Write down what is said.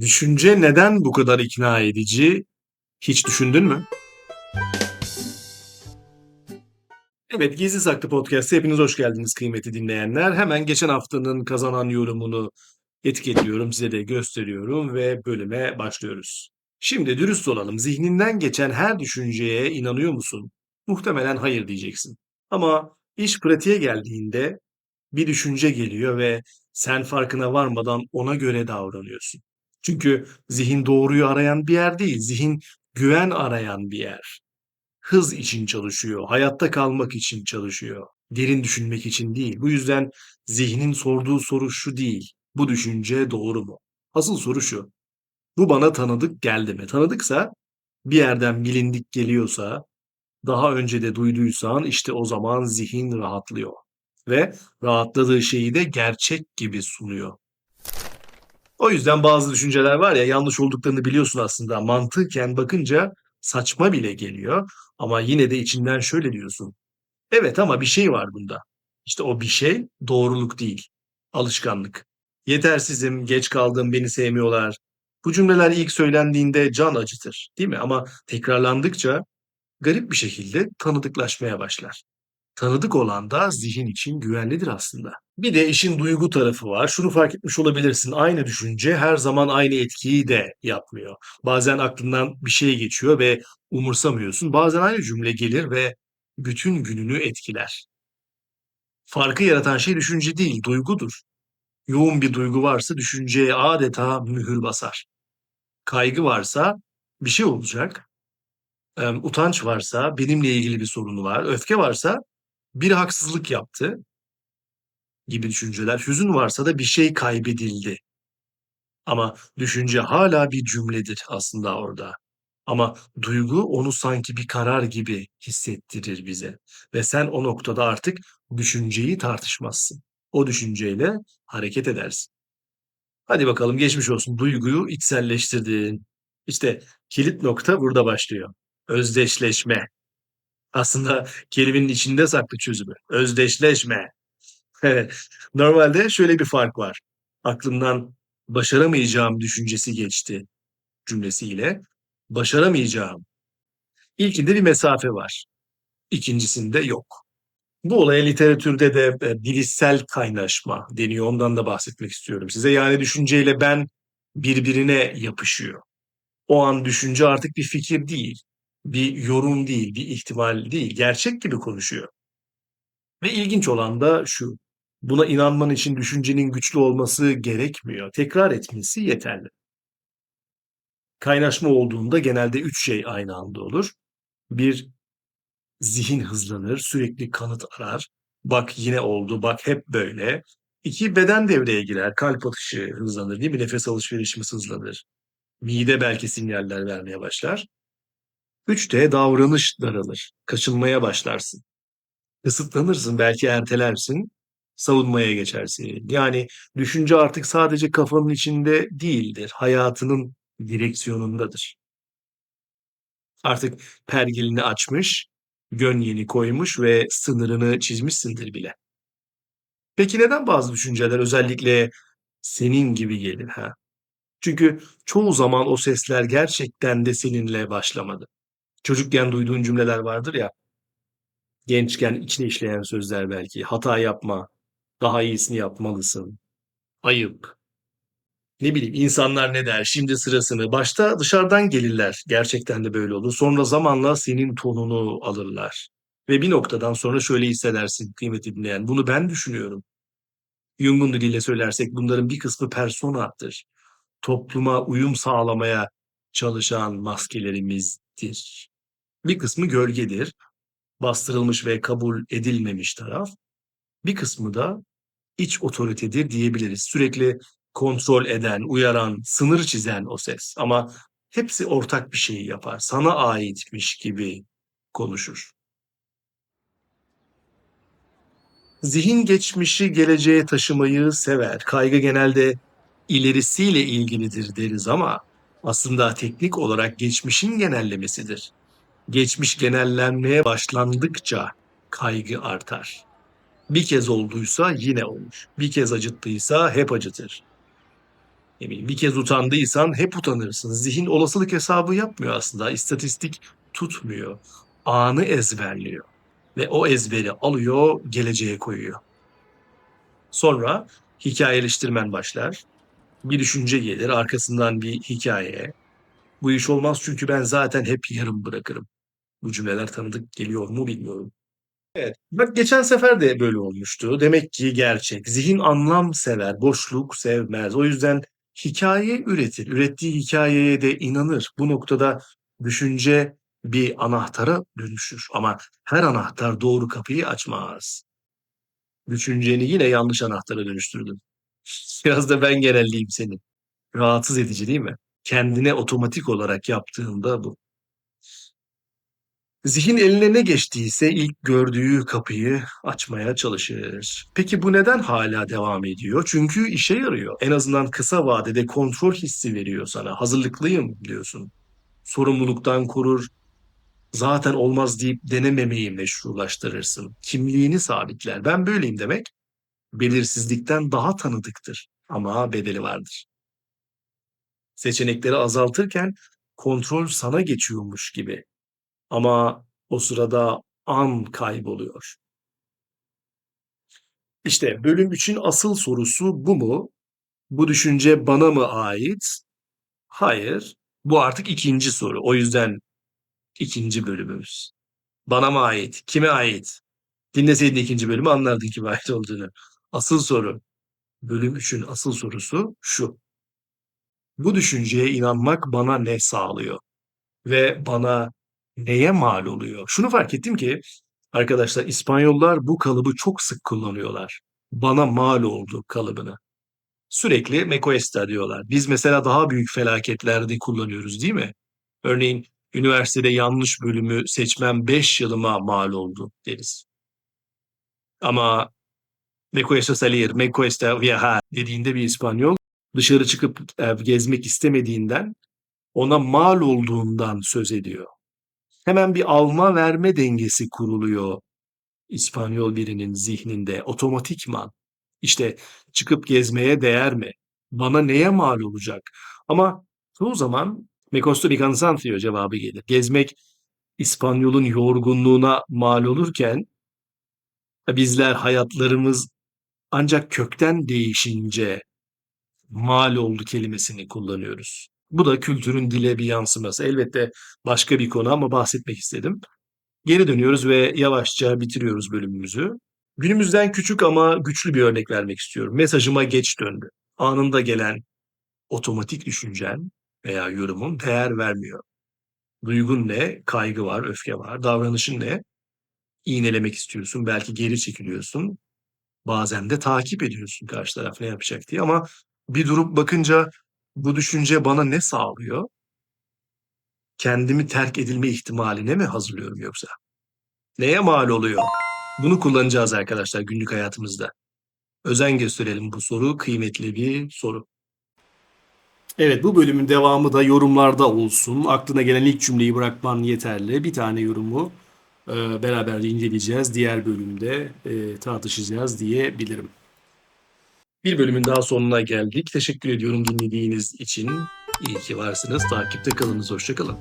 Düşünce neden bu kadar ikna edici? Hiç düşündün mü? Evet, Gizli Saklı Podcast'a hepiniz hoş geldiniz kıymetli dinleyenler. Hemen geçen haftanın kazanan yorumunu etiketliyorum, size de gösteriyorum ve bölüme başlıyoruz. Şimdi dürüst olalım, zihninden geçen her düşünceye inanıyor musun? Muhtemelen hayır diyeceksin. Ama iş pratiğe geldiğinde bir düşünce geliyor ve sen farkına varmadan ona göre davranıyorsun. Çünkü zihin doğruyu arayan bir yer değil, zihin güven arayan bir yer. Hız için çalışıyor, hayatta kalmak için çalışıyor. Derin düşünmek için değil. Bu yüzden zihnin sorduğu soru şu değil. Bu düşünce doğru mu? Asıl soru şu. Bu bana tanıdık geldi mi? Tanıdıksa bir yerden bilindik geliyorsa, daha önce de duyduysan işte o zaman zihin rahatlıyor ve rahatladığı şeyi de gerçek gibi sunuyor. O yüzden bazı düşünceler var ya yanlış olduklarını biliyorsun aslında. Mantıken bakınca saçma bile geliyor ama yine de içinden şöyle diyorsun. Evet ama bir şey var bunda. İşte o bir şey doğruluk değil, alışkanlık. Yetersizim, geç kaldım, beni sevmiyorlar. Bu cümleler ilk söylendiğinde can acıtır, değil mi? Ama tekrarlandıkça garip bir şekilde tanıdıklaşmaya başlar. Tanıdık olan da zihin için güvenlidir aslında. Bir de işin duygu tarafı var. Şunu fark etmiş olabilirsin. Aynı düşünce her zaman aynı etkiyi de yapmıyor. Bazen aklından bir şey geçiyor ve umursamıyorsun. Bazen aynı cümle gelir ve bütün gününü etkiler. Farkı yaratan şey düşünce değil, duygudur. Yoğun bir duygu varsa düşünceye adeta mühür basar. Kaygı varsa bir şey olacak. Utanç varsa benimle ilgili bir sorunu var. Öfke varsa biri haksızlık yaptı gibi düşünceler. Hüzün varsa da bir şey kaybedildi. Ama düşünce hala bir cümledir aslında orada. Ama duygu onu sanki bir karar gibi hissettirir bize ve sen o noktada artık düşünceyi tartışmazsın. O düşünceyle hareket edersin. Hadi bakalım geçmiş olsun. Duyguyu içselleştirdin. İşte kilit nokta burada başlıyor. Özdeşleşme. Aslında kelimenin içinde saklı çözümü. Özdeşleşme. Normalde şöyle bir fark var. Aklımdan başaramayacağım düşüncesi geçti cümlesiyle başaramayacağım. İlkinde bir mesafe var. İkincisinde yok. Bu olaya literatürde de e, bilişsel kaynaşma deniyor. Ondan da bahsetmek istiyorum size. Yani düşünceyle ben birbirine yapışıyor. O an düşünce artık bir fikir değil, bir yorum değil, bir ihtimal değil, gerçek gibi konuşuyor. Ve ilginç olan da şu. Buna inanman için düşüncenin güçlü olması gerekmiyor. Tekrar etmesi yeterli. Kaynaşma olduğunda genelde üç şey aynı anda olur. Bir, zihin hızlanır, sürekli kanıt arar. Bak yine oldu, bak hep böyle. İki, beden devreye girer, kalp atışı hızlanır değil mi? Nefes alışverişimiz hızlanır. Mide belki sinyaller vermeye başlar. Üç de davranış daralır. Kaçınmaya başlarsın. Kısıtlanırsın, belki ertelersin. Savunmaya geçersin. Yani düşünce artık sadece kafanın içinde değildir. Hayatının direksiyonundadır. Artık pergelini açmış, gönyeni koymuş ve sınırını çizmişsindir bile. Peki neden bazı düşünceler özellikle senin gibi gelir ha? Çünkü çoğu zaman o sesler gerçekten de seninle başlamadı. Çocukken duyduğun cümleler vardır ya, gençken içine işleyen sözler belki. Hata yapma, daha iyisini yapmalısın, ayıp, ne bileyim insanlar ne der, şimdi sırasını. Başta dışarıdan gelirler, gerçekten de böyle olur. Sonra zamanla senin tonunu alırlar. Ve bir noktadan sonra şöyle hissedersin kıymetli dinleyen, bunu ben düşünüyorum. Jung'un diliyle söylersek bunların bir kısmı personadır. Topluma uyum sağlamaya çalışan maskelerimizdir. Bir kısmı gölgedir. Bastırılmış ve kabul edilmemiş taraf. Bir kısmı da iç otoritedir diyebiliriz. Sürekli kontrol eden, uyaran, sınır çizen o ses. Ama hepsi ortak bir şeyi yapar. Sana aitmiş gibi konuşur. Zihin geçmişi geleceğe taşımayı sever. Kaygı genelde ilerisiyle ilgilidir deriz ama aslında teknik olarak geçmişin genellemesidir. Geçmiş genellenmeye başlandıkça kaygı artar. Bir kez olduysa yine olur. Bir kez acıttıysa hep acıtır. Ne bileyim, bir kez utandıysan hep utanırsın. Zihin olasılık hesabı yapmıyor aslında. İstatistik tutmuyor. Anı ezberliyor. Ve o ezberi alıyor, geleceğe koyuyor. Sonra hikayeleştirmen başlar. Bir düşünce gelir, arkasından bir hikaye. Bu iş olmaz çünkü ben zaten hep yarım bırakırım. Bu cümleler tanıdık geliyor mu bilmiyorum. Evet. Bak geçen sefer de böyle olmuştu. Demek ki gerçek. Zihin anlam sever, boşluk sevmez. O yüzden hikaye üretir. Ürettiği hikayeye de inanır. Bu noktada düşünce bir anahtara dönüşür. Ama her anahtar doğru kapıyı açmaz. Düşünceni yine yanlış anahtara dönüştürdün. Biraz da ben genelleyeyim seni. Rahatsız edici değil mi? Kendine otomatik olarak yaptığında bu. Zihin eline ne geçtiyse ilk gördüğü kapıyı açmaya çalışır. Peki bu neden hala devam ediyor? Çünkü işe yarıyor. En azından kısa vadede kontrol hissi veriyor sana. Hazırlıklıyım diyorsun. Sorumluluktan korur. Zaten olmaz deyip denememeyi meşrulaştırırsın. Kimliğini sabitler. Ben böyleyim demek belirsizlikten daha tanıdıktır. Ama bedeli vardır. Seçenekleri azaltırken kontrol sana geçiyormuş gibi. Ama o sırada an kayboluyor. İşte bölüm 3'ün asıl sorusu bu mu? Bu düşünce bana mı ait? Hayır. Bu artık ikinci soru. O yüzden ikinci bölümümüz. Bana mı ait? Kime ait? Dinleseydin ikinci bölümü anlardın kime ait olduğunu. Asıl soru, bölüm 3'ün asıl sorusu şu. Bu düşünceye inanmak bana ne sağlıyor? Ve bana neye mal oluyor? Şunu fark ettim ki arkadaşlar İspanyollar bu kalıbı çok sık kullanıyorlar. Bana mal oldu kalıbını. Sürekli me cuesta diyorlar. Biz mesela daha büyük felaketlerde kullanıyoruz değil mi? Örneğin üniversitede yanlış bölümü seçmem 5 yılıma mal oldu deriz. Ama me cuesta salir, me cuesta viajar dediğinde bir İspanyol dışarı çıkıp e, gezmek istemediğinden ona mal olduğundan söz ediyor. Hemen bir alma verme dengesi kuruluyor İspanyol birinin zihninde otomatikman. İşte çıkıp gezmeye değer mi? Bana neye mal olacak? Ama çoğu zaman me costa bir cansancio cevabı gelir. Gezmek İspanyol'un yorgunluğuna mal olurken bizler hayatlarımız ancak kökten değişince mal oldu kelimesini kullanıyoruz. Bu da kültürün dile bir yansıması. Elbette başka bir konu ama bahsetmek istedim. Geri dönüyoruz ve yavaşça bitiriyoruz bölümümüzü. Günümüzden küçük ama güçlü bir örnek vermek istiyorum. Mesajıma geç döndü. Anında gelen otomatik düşüncen veya yorumun değer vermiyor. Duygun ne? Kaygı var, öfke var. Davranışın ne? İğnelemek istiyorsun, belki geri çekiliyorsun. Bazen de takip ediyorsun karşı taraf ne yapacak diye ama bir durup bakınca bu düşünce bana ne sağlıyor? Kendimi terk edilme ihtimaline mi hazırlıyorum yoksa? Neye mal oluyor? Bunu kullanacağız arkadaşlar günlük hayatımızda. Özen gösterelim bu soru kıymetli bir soru. Evet bu bölümün devamı da yorumlarda olsun. Aklına gelen ilk cümleyi bırakman yeterli. Bir tane yorumu e, beraber inceleyeceğiz. Diğer bölümde e, tartışacağız diyebilirim. Bir bölümün daha sonuna geldik. Teşekkür ediyorum dinlediğiniz için. İyi ki varsınız. Takipte kalınız. Hoşçakalın.